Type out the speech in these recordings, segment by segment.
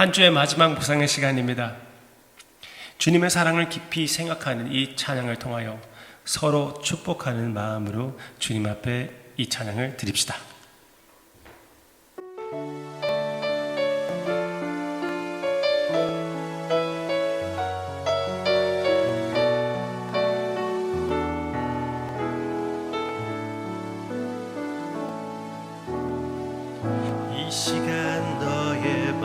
한 주의 마지막 묵상의 시간입니다. 주님의 사랑을 깊이 생각하는 이 찬양을 통하여 서로 축복하는 마음으로 주님 앞에 이 찬양을 드립시다. 이 시간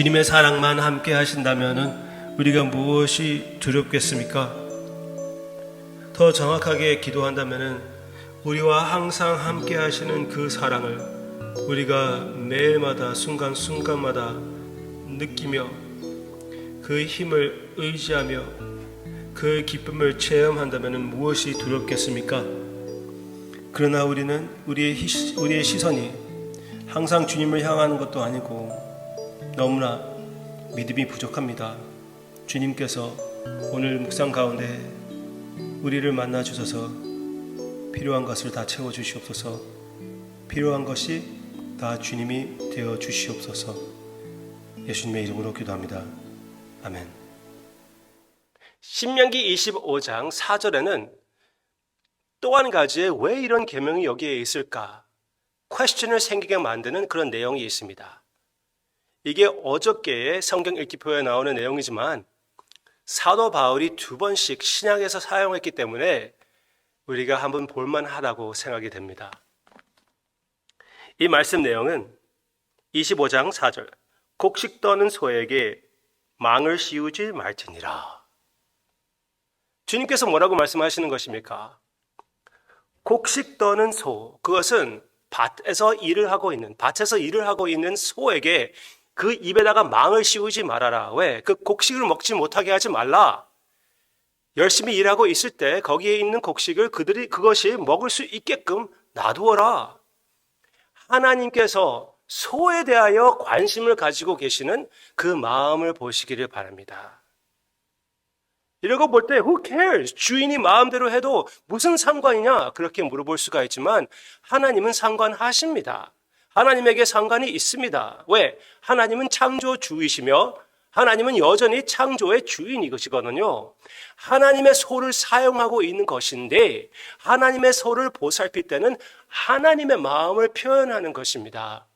주님의 사랑만 함께 하신다면 우리가 무엇이 두렵겠습니까? 더 정확하게 기도한다면 우리와 항상 함께 하시는 그 사랑을 우리가 매일마다 순간순간마다 느끼며 그 힘을 의지하며 그 기쁨을 체험한다면 무엇이 두렵겠습니까? 그러나 우리는 우리의, 희- 우리의 시선이 항상 주님을 향하는 것도 아니고 너무나 믿음이 부족합니다. 주님께서 오늘 묵상 가운데 우리를 만나 주셔서 필요한 것을 다 채워 주시옵소서. 필요한 것이 다 주님이 되어 주시옵소서. 예수님의 이름으로 기도합니다. 아멘. 신명기 25장 4절에는 또 한 가지의 왜 이런 계명이 여기에 있을까? 퀘스천을 생기게 만드는 그런 내용이 있습니다. 이게 어저께의 성경 읽기표에 나오는 내용이지만 사도 바울이 두 번씩 신약에서 사용했기 때문에 우리가 한번 볼만하다고 생각이 됩니다. 이 말씀 내용은 25장 4절 곡식 떠는 소에게 망을 씌우지 말지니라. 주님께서 뭐라고 말씀하시는 것입니까? 곡식 떠는 소, 그것은 밭에서 일을 하고 있는, 밭에서 일을 하고 있는 소에게 그 입에다가 망을 씌우지 말아라. 왜? 그 곡식을 먹지 못하게 하지 말라. 열심히 일하고 있을 때 거기에 있는 곡식을 그들이 그것이 먹을 수 있게끔 놔두어라. 하나님께서 소에 대하여 관심을 가지고 계시는 그 마음을 보시기를 바랍니다. 이러고 볼 때 who cares? 주인이 마음대로 해도 무슨 상관이냐? 그렇게 물어볼 수가 있지만 하나님은 상관하십니다. 하나님에게 상관이 있습니다. 왜? 하나님은 창조주이시며 하나님은 여전히 창조의 주인이시거든요. 하나님의 소를 사용하고 있는 것인데 하나님의 소를 보살필 때는 하나님의 마음을 표현하는 것입니다.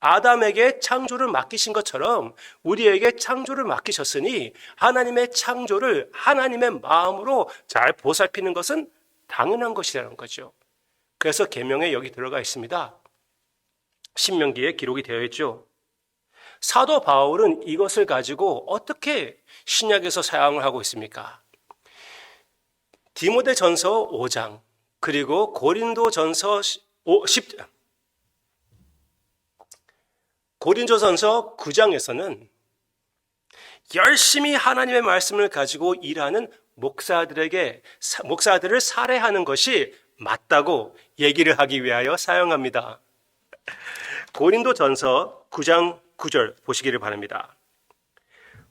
아담에게 창조를 맡기신 것처럼 우리에게 창조를 맡기셨으니 하나님의 창조를 하나님의 마음으로 잘 보살피는 것은 당연한 것이라는 거죠. 그래서 계명에 여기 들어가 있습니다. 신명기에 기록이 되어 있죠. 사도 바울은 이것을 가지고 어떻게 신약에서 사용을 하고 있습니까? 디모데 전서 5장, 그리고 고린도 전서 10, 고린도 전서 9장에서는 열심히 하나님의 말씀을 가지고 일하는 목사들에게, 목사들을 살해하는 것이 맞다고 얘기를 하기 위하여 사용합니다. 고린도 전서 9장 9절 보시기를 바랍니다.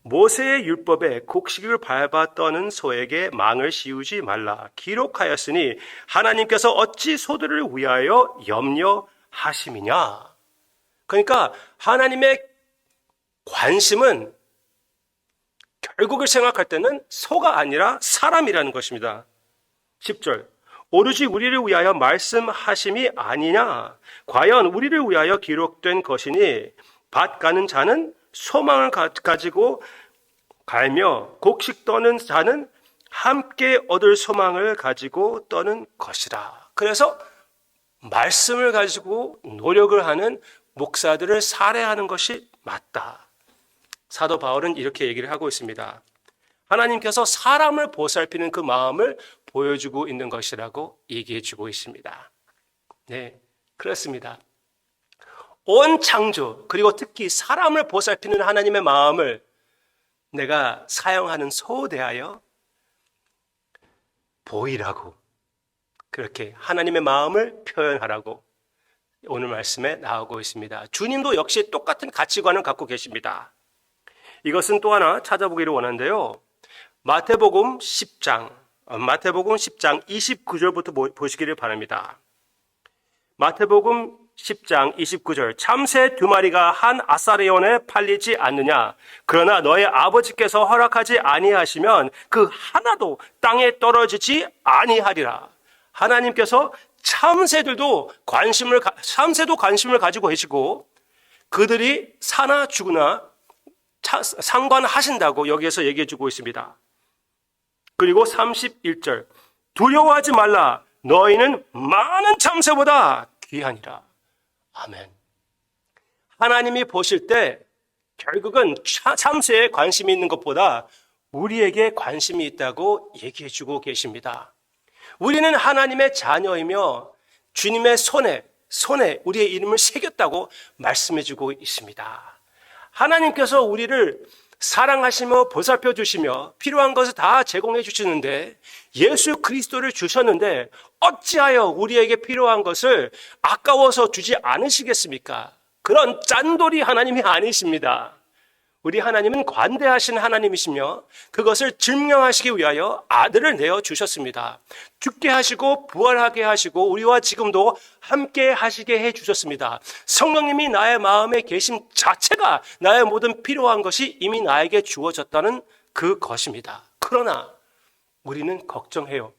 모세의 율법에 곡식을 밟아 떠는 소에게 망을 씌우지 말라 기록하였으니 하나님께서 어찌 소들을 위하여 염려하심이냐. 그러니까 하나님의 관심은 결국을 생각할 때는 소가 아니라 사람이라는 것입니다. 10절. 오로지 우리를 위하여 말씀하심이 아니냐? 과연 우리를 위하여 기록된 것이니 밭 가는 자는 소망을 가지고 갈며 곡식 떠는 자는 함께 얻을 소망을 가지고 떠는 것이라. 그래서 말씀을 가지고 노력을 하는 목사들을 살해하는 것이 맞다. 사도 바울은 이렇게 얘기를 하고 있습니다. 하나님께서 사람을 보살피는 그 마음을 보여주고 있는 것이라고 얘기해 주고 있습니다. 네, 그렇습니다. 온 창조, 그리고 특히 사람을 보살피는 하나님의 마음을 내가 사용하는 소대하여 보이라고, 그렇게 하나님의 마음을 표현하라고 오늘 말씀에 나오고 있습니다. 주님도 역시 똑같은 가치관을 갖고 계십니다. 이것은 또 하나 찾아보기를 원하는데요. 마태복음 10장, 어, 마태복음 10장 29절부터 보시기를 바랍니다. 마태복음 10장 29절 참새 두 마리가 한 아사리온에 팔리지 않느냐 그러나 너의 아버지께서 허락하지 아니하시면 그 하나도 땅에 떨어지지 아니하리라 하나님께서 참새들도 관심을 참새도 관심을 가지고 계시고 그들이 사나 죽으나 상관하신다고 여기에서 얘기해 주고 있습니다. 그리고 31절 두려워하지 말라 너희는 많은 참새보다 귀하니라. 아멘. 하나님이 보실 때 결국은 참새에 관심이 있는 것보다 우리에게 관심이 있다고 얘기해 주고 계십니다. 우리는 하나님의 자녀이며 주님의 손에, 손에 우리의 이름을 새겼다고 말씀해 주고 있습니다. 하나님께서 우리를 사랑하시며 보살펴 주시며 필요한 것을 다 제공해 주시는데 예수 그리스도를 주셨는데 어찌하여 우리에게 필요한 것을 아까워서 주지 않으시겠습니까? 그런 짠돌이 하나님이 아니십니다. 우리 하나님은 관대하신 하나님이시며 그것을 증명하시기 위하여 아들을 내어 주셨습니다. 죽게 하시고 부활하게 하시고 우리와 지금도 함께 하시게 해 주셨습니다. 성령님이 나의 마음에 계심 자체가 나의 모든 필요한 것이 이미 나에게 주어졌다는 그 것입니다. 그러나 우리는 걱정해요.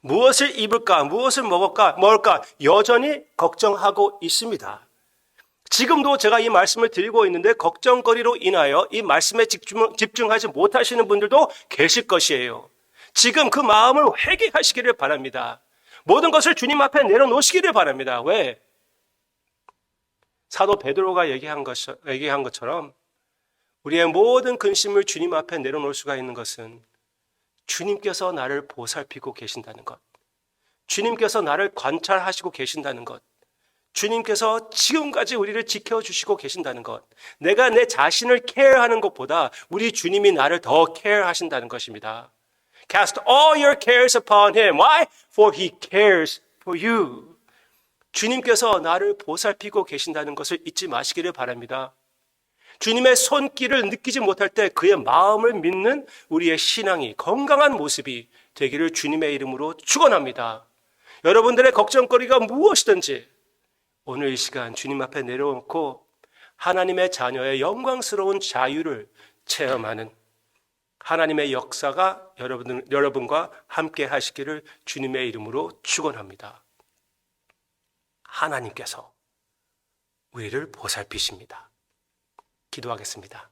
무엇을 입을까, 무엇을 먹을까, 먹을까 여전히 걱정하고 있습니다. 지금도 제가 이 말씀을 드리고 있는데 걱정거리로 인하여 이 말씀에 집중, 집중하지 못하시는 분들도 계실 것이에요. 지금 그 마음을 회개하시기를 바랍니다. 모든 것을 주님 앞에 내려놓으시기를 바랍니다. 왜? 사도 베드로가 얘기한, 것, 얘기한 것처럼 우리의 모든 근심을 주님 앞에 내려놓을 수가 있는 것은 주님께서 나를 보살피고 계신다는 것. 주님께서 나를 관찰하시고 계신다는 것. 주님께서 지금까지 우리를 지켜주시고 계신다는 것. 내가 내 자신을 케어하는 것보다 우리 주님이 나를 더 케어하신다는 것입니다. Cast all your cares upon him. Why? For he cares for you. 주님께서 나를 보살피고 계신다는 것을 잊지 마시기를 바랍니다. 주님의 손길을 느끼지 못할 때 그의 마음을 믿는 우리의 신앙이 건강한 모습이 되기를 주님의 이름으로 축원합니다. 여러분들의 걱정거리가 무엇이든지 오늘 이 시간 주님 앞에 내려놓고 하나님의 자녀의 영광스러운 자유를 체험하는 하나님의 역사가 여러분, 여러분과 함께 하시기를 주님의 이름으로 축원합니다. 하나님께서 우리를 보살피십니다. 기도하겠습니다.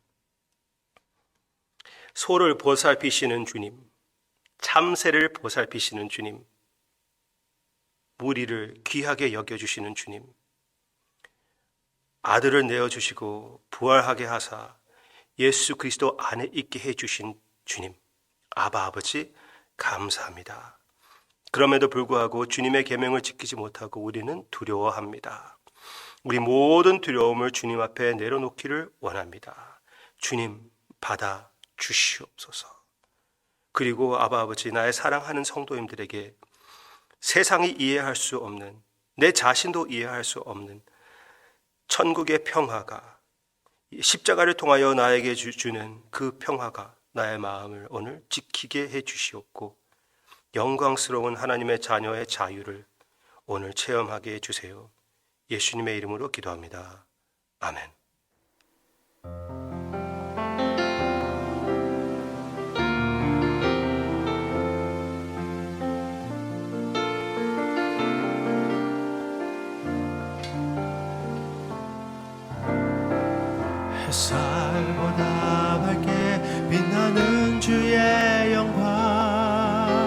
소를 보살피시는 주님, 참새를 보살피시는 주님, 무리를 귀하게 여겨주시는 주님, 아들을 내어주시고 부활하게 하사 예수 그리스도 안에 있게 해주신 주님, 아바 아버지 감사합니다. 그럼에도 불구하고 주님의 계명을 지키지 못하고 우리는 두려워합니다. 우리 모든 두려움을 주님 앞에 내려놓기를 원합니다. 주님 받아 주시옵소서. 그리고 아바 아버지 나의 사랑하는 성도님들에게 세상이 이해할 수 없는 내 자신도 이해할 수 없는 천국의 평화가 십자가를 통하여 나에게 주- 주는 그 평화가 나의 마음을 오늘 지키게 해 주시옵고 영광스러운 하나님의 자녀의 자유를 오늘 체험하게 해 주세요. 예수님의 이름으로 기도합니다. 아멘. 살보다 밝게. 빛나는 주의 영광.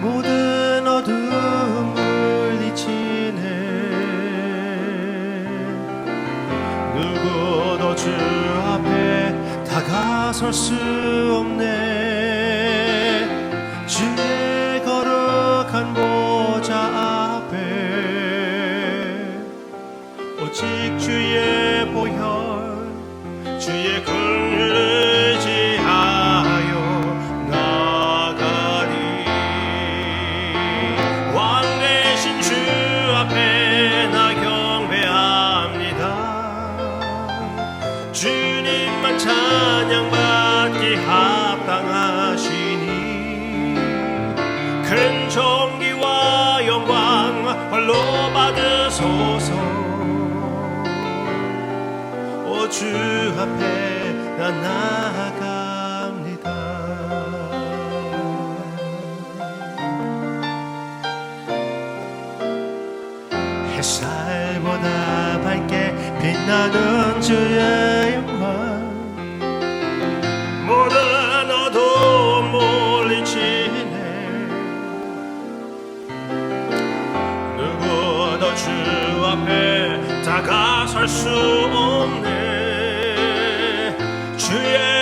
모든 어둠 물리치네. 누구도 주 앞에 다가설 수 없네 주의 긍 주 앞에 나 나아갑니다. 햇살보다 밝게 빛나는 주의 영광. 모든 어둠 물리치네. 누구도 주 앞에 다가설 수 없네 주